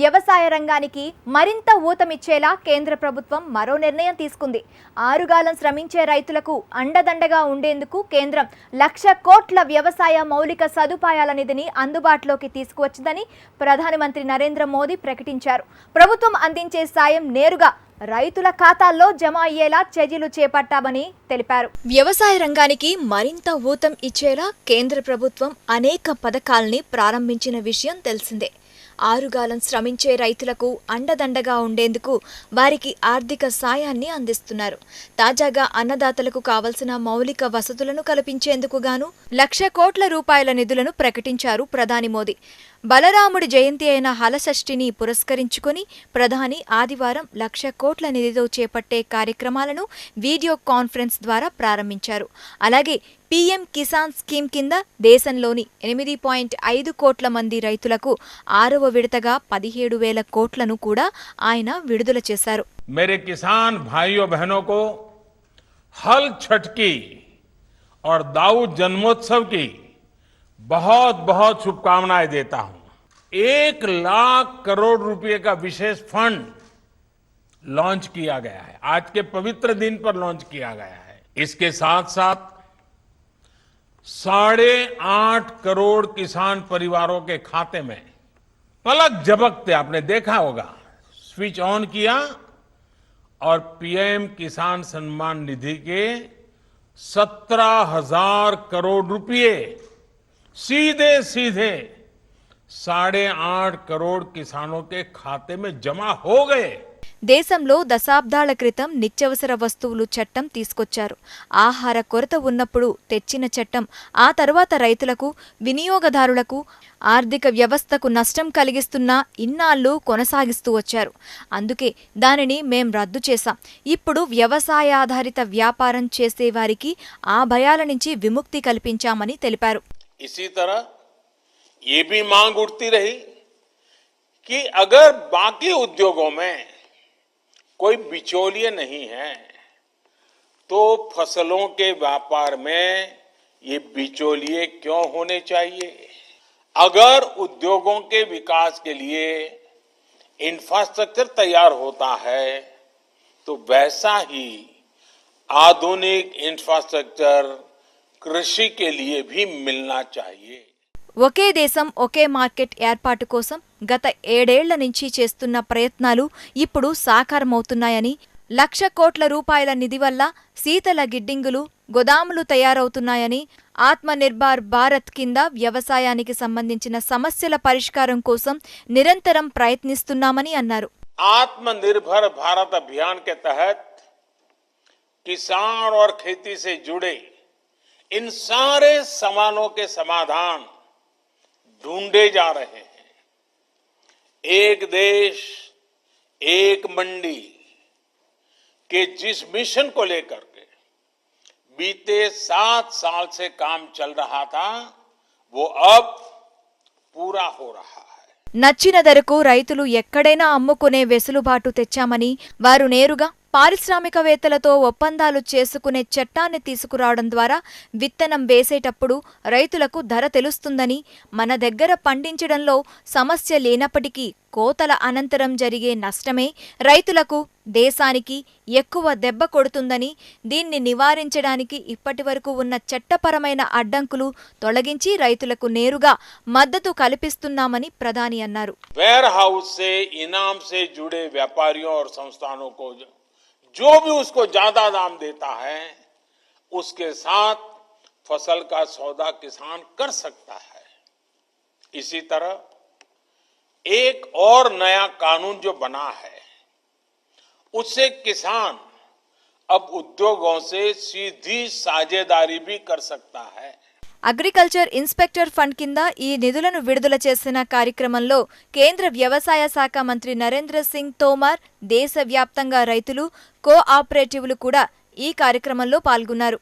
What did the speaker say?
వ్యవసాయ రంగానికి మరింత ఊతమిచ్చేలా కేంద్ర ప్రభుత్వం మరో నిర్ణయం తీసుకుంది. ఆరుగాలం శ్రమించే రైతులకు అండదండగా ఉండేందుకు కేంద్రం లక్ష కోట్ల వ్యవసాయ మౌలిక సదుపాయాల నిధిని అందుబాటులోకి తీసుకువచ్చిందని ప్రధానమంత్రి నరేంద్ర మోదీ ప్రకటించారు. ప్రభుత్వం అందించే సాయం నేరుగా రైతుల ఖాతాల్లో జమ అయ్యేలా చర్యలు చేపట్టామని తెలిపారు. వ్యవసాయ రంగానికి మరింత ఊతం ఇచ్చేలా కేంద్ర ప్రభుత్వం అనేక పథకాల్ని ప్రారంభించిన విషయం తెలిసిందే. ఆరుగాలం శ్రమించే రైతులకు అండదండగా ఉండేందుకు వారికి ఆర్థిక సాయాన్ని అందిస్తున్నారు. తాజాగా అన్నదాతలకు కావలసిన మౌలిక వసతులను కల్పించేందుకు గాను లక్ష కోట్ల రూపాయల నిధులను ప్రకటించారు ప్రధాని మోదీ. బలరాముడి జయంతి అయిన హలషష్ఠిని పురస్కరించుకొని ప్రధాని ఆదివారం లక్ష కోట్ల నిధితో చేపట్టే కార్యక్రమాలను వీడియో కాన్ఫరెన్స్ ద్వారా ప్రారంభించారు అలాగే పీఎం కిసాన్ స్కీమ్ కింద దేశంలోని ఎనిమిది పాయింట్ ఐదు కోట్ల మంది రైతులకు ఆరవ విడతగా పదిహేడు వేల కోట్లను కూడా ఆయన విడుదల చేశారు मेरे किसान भाइयों बहनों को हल छठ की और दाऊद जन्मोत्सव की बहुत बहुत शुभकामनाएँ देता हूँ। एक लाख करोड़ रुपए का विशेष फंड लॉन्च किया गया है। आज के पवित्र दिन पर लॉन्च किया गया है। इसके साथ साथ साढ़े आठ करोड़ किसान परिवारों के खाते में पलक झपकते आपने देखा होगा। स्विच ऑन किया और पीएम किसान सम्मान निधि के सत्रह हज़ार करोड़ रुपए सीधे सीधे साढ़े आठ करोड़ किसानों के खाते में जमा हो गए దేశంలో దశాబ్దాల క్రితం నిత్యవసర వస్తువులు చట్టం తీసుకొచ్చారు ఆహార కొరత ఉన్నప్పుడు తెచ్చిన చట్టం ఆ తర్వాత రైతులకు వినియోగదారులకు ఆర్థిక వ్యవస్థకు నష్టం కలిగిస్తున్న ఇన్నాళ్లు కొనసాగిస్తూ వచ్చారు అందుకే దానిని మేం రద్దు చేశాం ఇప్పుడు వ్యవసాయాధారిత వ్యాపారం చేసేవారికి ఆ భయాల నుంచి విముక్తి కల్పించామని తెలిపారు इसी तरह ये भी मांग उठती रही कि अगर बाकी उद्योगों में कोई बिचौलिए नहीं है तो फ़सलों के व्यापार में ये बिचौलिए क्यों होने चाहिए? अगर उद्योगों के विकास के लिए इंफ्रास्ट्रक्चर तैयार होता है तो वैसा ही आधुनिक इंफ्रास्ट्रक्चर कृषि के लिए भी मिलना चाहिए ఒకే దేశం ఒకే మార్కెట్ ఏర్పాటు కోసం గత ఏడేళ్ల నుంచి చేస్తున్న ప్రయత్నాలు ఇప్పుడు సాకారమవుతున్నాయని లక్ష కోట్ల రూపాయల నిధి వల్ల శీతల గిడ్డింగులు గోదాములు తయారవుతున్నాయని ఆత్మనిర్భర్ భారత్ కింద వ్యవసాయానికి సంబంధించిన సమస్యల పరిష్కారం కోసం నిరంతరం ప్రయత్నిస్తున్నామని అన్నారు आत्मनिर्भर भारत अभियान के तहत किसान और खेती से जुड़े इन सारे सवालों के समाधान ढूंढे जा रहे हैं एक देश एक मंडी के जिस मिशन को लेकर के बीते सात साल से काम चल रहा था वो अब पूरा हो रहा है నచ్చిన ధరకు రైతులు ఎక్కడైనా అమ్ముకునే వెసులుబాటు తెచ్చామని వారు నేరుగా పారిశ్రామికవేత్తలతో ఒప్పందాలు చేసుకునే చట్టాన్ని తీసుకురావడం ద్వారా విత్తనం వేసేటప్పుడు రైతులకు ధర తెలుస్తుందని మన దగ్గర పండించడంలో సమస్య లేనప్పటికీ కోతల అనంతరం జరిగే నష్టమే రైతులకు దేశానికి ఎక్కువ దెబ్బ కొడుతుందని దీన్ని నివారించడానికి ఇప్పటివరకు ఉన్న చట్టపరమైన అడ్డంకులు తొలగించి రైతులకు నేరుగా మద్దతు కల్పిస్తున్నామని ప్రధాని అన్నారు. వేర్ హౌస్ ఇనామ్ సే జుడే సంస్థానో जो- जो भी उसको ज्यादा दाम देता है उसके साथ फसल का सौदा किसान कर सकता है इसी तरह एक और नया कानून जो बना है उससे किसान अब उद्योगों से सीधी साझेदारी भी कर सकता है అగ్రికల్చర్ ఇన్స్పెక్టర్ ఫండ్ కింద ఈ నిధులను విడుదల చేసిన కార్యక్రమంలో కేంద్ర వ్యవసాయ శాఖ మంత్రి నరేంద్ర సింగ్ తోమార్ దేశవ్యాప్తంగా రైతులు కో ఆపరేటివ్లు కూడా ఈ కార్యక్రమంలో పాల్గొన్నారు.